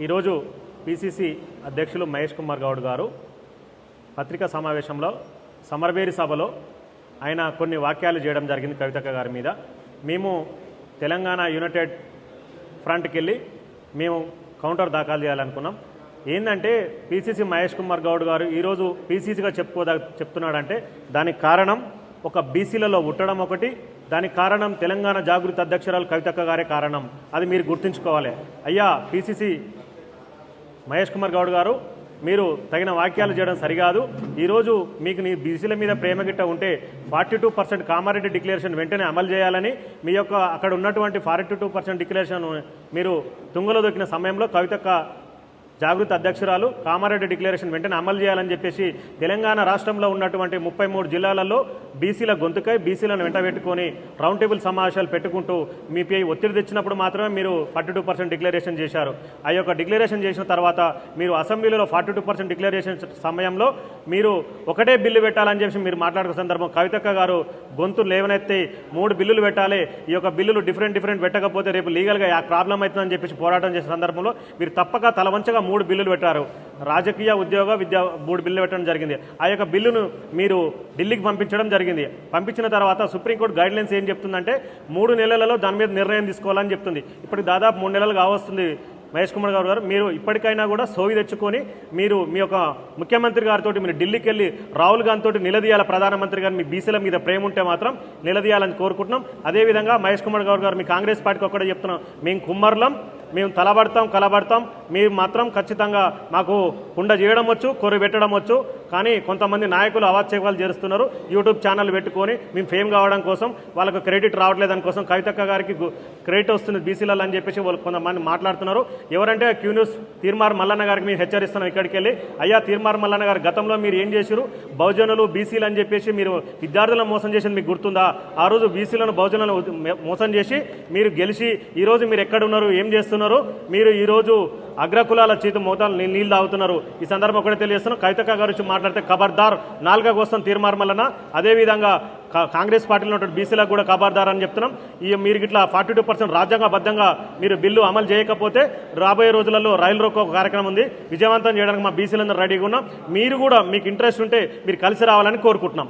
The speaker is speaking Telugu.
ఈరోజు పిసిసి అధ్యక్షులు మహేష్ కుమార్ గౌడ్ గారు పత్రికా సమావేశంలో సమరవేరి సభలో ఆయన కొన్ని వాక్యాలు చేయడం జరిగింది కవితక్క గారి మీద. మేము తెలంగాణ యునైటెడ్ ఫ్రంట్కి వెళ్ళి మేము కౌంటర్ దాఖలు చేయాలనుకున్నాం. ఏంటంటే పిసిసి మహేష్ కుమార్ గౌడ్ గారు ఈరోజు పీసీసీగా చెప్పుకోదా చెప్తున్నాడంటే దానికి కారణం ఒక బీసీలలో ఉట్టడం ఒకటి దానికి కారణం తెలంగాణ జాగృతి అధ్యక్షురాలు కవితక్క గారే కారణం. అది మీరు గుర్తుంచుకోవాలి. అయ్యా పిసిసి మహేష్ కుమార్ గౌడ్ గారు మీరు తగిన వాక్యాలు చేయడం సరికాదు. ఈరోజు మీకు నీ బీసీల మీద ప్రేమ గిట్ట ఉంటే forty two percent Kamareddy declaration వెంటనే అమలు చేయాలని మీ యొక్క అక్కడ ఉన్నటువంటి ఫార్టీ టూ పర్సెంట్ డిక్లరేషన్ మీరు తుంగలో దొక్కిన సమయంలో కవితక్క జాగృత అధ్యక్షురాలు కామారెడ్డి డిక్లరేషన్ వెంటనే అమలు చేయాలని చెప్పేసి తెలంగాణ రాష్ట్రంలో ఉన్నటువంటి ముప్పై మూడు జిల్లాలలో బీసీల గొంతుకై బీసీలను వెంటబెట్టుకొని రౌండ్ టేబుల్ సమావేశాలు పెట్టుకుంటూ మీపై ఒత్తిడి తెచ్చినప్పుడు మాత్రమే మీరు ఫార్టీ టూ పర్సెంట్ డిక్లరేషన్ చేశారు. ఆ యొక్క డిక్లరేషన్ చేసిన తర్వాత మీరు అసెంబ్లీలో ఫార్టీ టూ పర్సెంట్ డిక్లరేషన్ సమయంలో మీరు ఒకటే బిల్లు పెట్టాలని చెప్పి మీరు మాట్లాడుకున్న సందర్భం కవితక్క గారు గొంతు లేవనెత్తి మూడు బిల్లులు పెట్టాలి ఈ యొక్క బిల్లులు డిఫరెంట్ డిఫరెంట్ పెట్టకపోతే రేపు లీగల్గా ప్రాబ్లం అవుతుందని చెప్పేసి పోరాటం చేసిన సందర్భంలో మీరు తప్పక తలవంచగా మూడు బిల్లులు పెట్టారు. రాజకీయ ఉద్యోగ విద్య మూడు బిల్లులు పెట్టడం జరిగింది. ఆ యొక్క బిల్లును మీరు ఢిల్లీకి పంపించడం జరిగింది. పంపించిన తర్వాత సుప్రీంకోర్టు గైడ్లైన్స్ ఏం చెప్తుందంటే మూడు నెలలలో దాని మీద నిర్ణయం తీసుకోవాలని చెప్తుంది. ఇప్పటికి దాదాపు మూడు నెలలు కావస్తుంది మహేష్ కుమార్ గారు గారు. మీరు ఇప్పటికైనా కూడా సోవి తెచ్చుకొని మీరు మీ యొక్క ముఖ్యమంత్రి గారితో మీరు ఢిల్లీకి వెళ్ళి రాహుల్ గాంధీ తోటి నిలదీయాల ప్రధానమంత్రి గారు. మీ బీసీల మీద ప్రేమ ఉంటే మాత్రం నిలదీయాలని కోరుకుంటున్నాం. అదేవిధంగా మహేష్ కుమార్ గారు గారు మీ కాంగ్రెస్ పార్టీకి ఒక్కడే చెప్తున్నాం. మేము కుమ్మర్లం మేము తలబడతాం కలబడతాం. మీరు మాత్రం ఖచ్చితంగా మాకు కుండ చేయడం వచ్చు కొర్ర పెట్టడం వచ్చు. కానీ కొంతమంది నాయకులు అవాచ్యవాలు చేస్తున్నారు యూట్యూబ్ ఛానల్ పెట్టుకొని మేము ఫేమ్ కావడం కోసం వాళ్ళకు క్రెడిట్ రావట్లేదు కోసం కవితక్క గారికి క్రెడిట్ వస్తుంది బీసీలలో అని చెప్పేసి వాళ్ళు కొంతమంది మాట్లాడుతున్నారు. ఎవరంటే క్యూ న్యూస్ తీర్మార్ మల్లన్న గారికి మేము హెచ్చరిస్తున్నాం ఇక్కడికి వెళ్ళి అయ్యా తీర్మార్ మల్లన్న గారు గతంలో మీరు ఏం చేశారు బహుజనులు బీసీలు అని చెప్పేసి మీరు విద్యార్థులను మోసం చేసింది మీకు గుర్తుందా? ఆ రోజు బీసీలను బహుజనులను మోసం చేసి మీరు గెలిచి ఈరోజు మీరు ఎక్కడ ఉన్నారు? ఏం చేస్తున్నారు? మీరు ఈరోజు అగ్రకులాల చేతి మోతాలు నీళ్ళు నీళ్ళు తాగుతున్నారు. ఈ సందర్భం ఒకటే తెలియజేస్తున్నాం కవితక్క గారు మాట్లాడితే ఖబర్దార్ నాలుగో కోసం తీర్మానం అదేవిధంగా కా- కాంగ్రెస్ పార్టీలో ఉన్న బీసీలకు కూడా ఖబర్దార్ అని చెప్తున్నాం. ఈ మీరు ఇట్లా ఫార్టీ టూ పర్సెంట్ రాజ్యాంగబద్ధంగా మీరు బిల్లు అమలు చేయకపోతే రాబోయే రోజులలో రైలు రోకో కార్యక్రమం ఉంది. విజయవంతం చేయడానికి మా బీసీలందరూ రెడీగా ఉన్నాం. మీరు కూడా మీకు ఇంట్రెస్ట్ ఉంటే మీరు కలిసి రావాలని కోరుకుంటున్నాం.